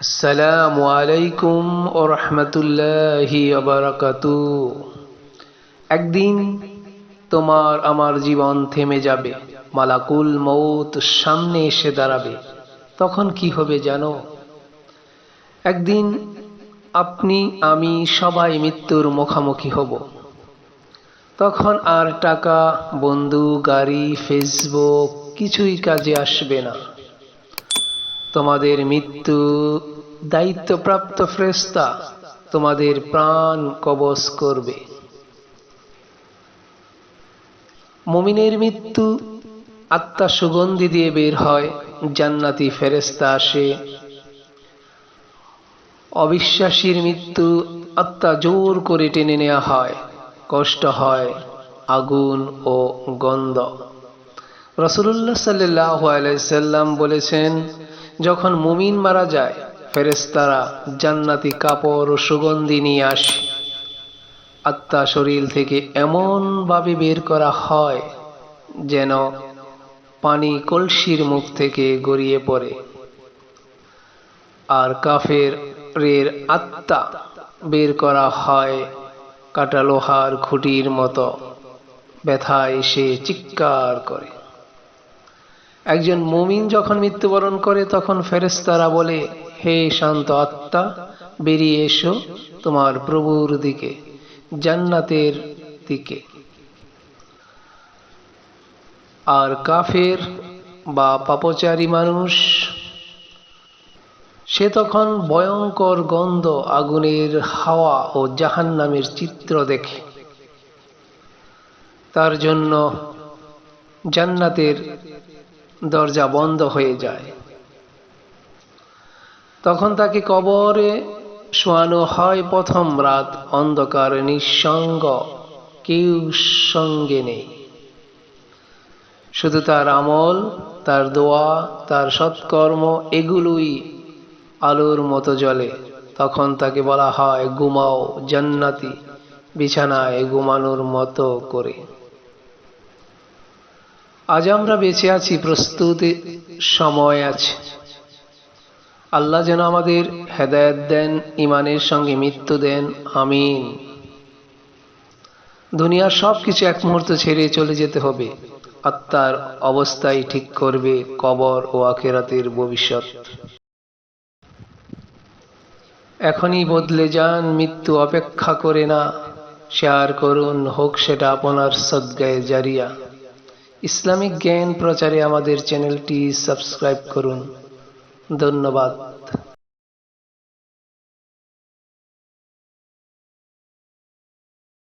আসসালামু আলাইকুম ও রহমতুল্লাহি আবরাকাতু একদিন তোমার আমার জীবন থেমে যাবে, মালাকুল মৌত সামনে এসে দাঁড়াবে। তখন কি হবে জানো? একদিন আপনি, আমি সবাই মৃত্যুর মুখামুখি হব। তখন আর টাকা, বন্ধু, গাড়ি, ফেসবুক কিছুই কাজে আসবে না। তোমাদের মৃত্যু দায়িত্বপ্রাপ্ত ফ্রেস্তা তোমাদের প্রাণ কবজ করবে। মুমিনের মৃত্যু আত্মা সুগন্ধি দিয়ে বের হয়, জান্নাতি ফেরেস্তা আসে। অবিশ্বাসীর মৃত্যু আত্মা জোর করে টেনে নেওয়া হয়, কষ্ট হয়, আগুন ও গন্ধ। রসুল্লাহ সাল্লাহ আলাইসাল্লাম বলেছেন যখন মুমিন মারা যায় ফেরেস্তারা জান্নাতি কাপড় ও সুগন্ধি নিয়ে আসে। আত্মা শরীর থেকে এমনভাবে বের করা হয় যেন পানি কলসির মুখ থেকে গড়িয়ে পড়ে। আর কাফের রের আত্মা বের করা হয় কাটা লোহার খুঁটির মতো, ব্যথায় সে চিৎকার করে। একজন মুমিন যখন মৃত্যুবরণ করে, তখন ফেরেস্তারা বলে, হে শান্ত আত্মা, বেরিয়ে এসো তোমার প্রভুর দিকে, জান্নাতের দিকে। আর কাফের বা পাপচারী মানুষ, সে তখন ভয়ঙ্কর গন্ধ, আগুনের হাওয়া ও জাহান নামের চিত্র দেখে। তার জন্য জান্নাতের দরজা বন্ধ হয়ে যায়। তখন তাকে কবরে শোয়ানো হয় প্রথম রাত। অন্ধকার, নিঃসঙ্গ, কেউ সঙ্গে নেই। শুধু তার আমল, তার দোয়া, তার সৎকর্ম, এগুলোই আলোর মতো জ্বলে। তখন তাকে বলা হয়, ঘুমাও, জান্নাতি, বিছানায় ঘুমানোর মতো করে। আজ আমরা বেঁচে আছি, প্রস্তুতি সময় আছে। আল্লাহ যেন আমাদের হেদায়ত দেন ইমানের সঙ্গে মৃত্যু দেন, আমিন। দুনিয়ার সব কিছু এক মুহূর্ত ছেড়ে চলে যেতে হবে। আত্মার অবস্থাই ঠিক করবে কবর ও আখেরাতের ভবিষ্যৎ। এখনই বদলে যান, মৃত্যু অপেক্ষা করে না। শেয়ার করুন, হোক সেটা আপনার সদ্গায়ে জারিয়া। ইসলামিক জ্ঞান প্রচারে আমাদের চ্যানেলটি সাবস্ক্রাইব করুন। ধন্যবাদ।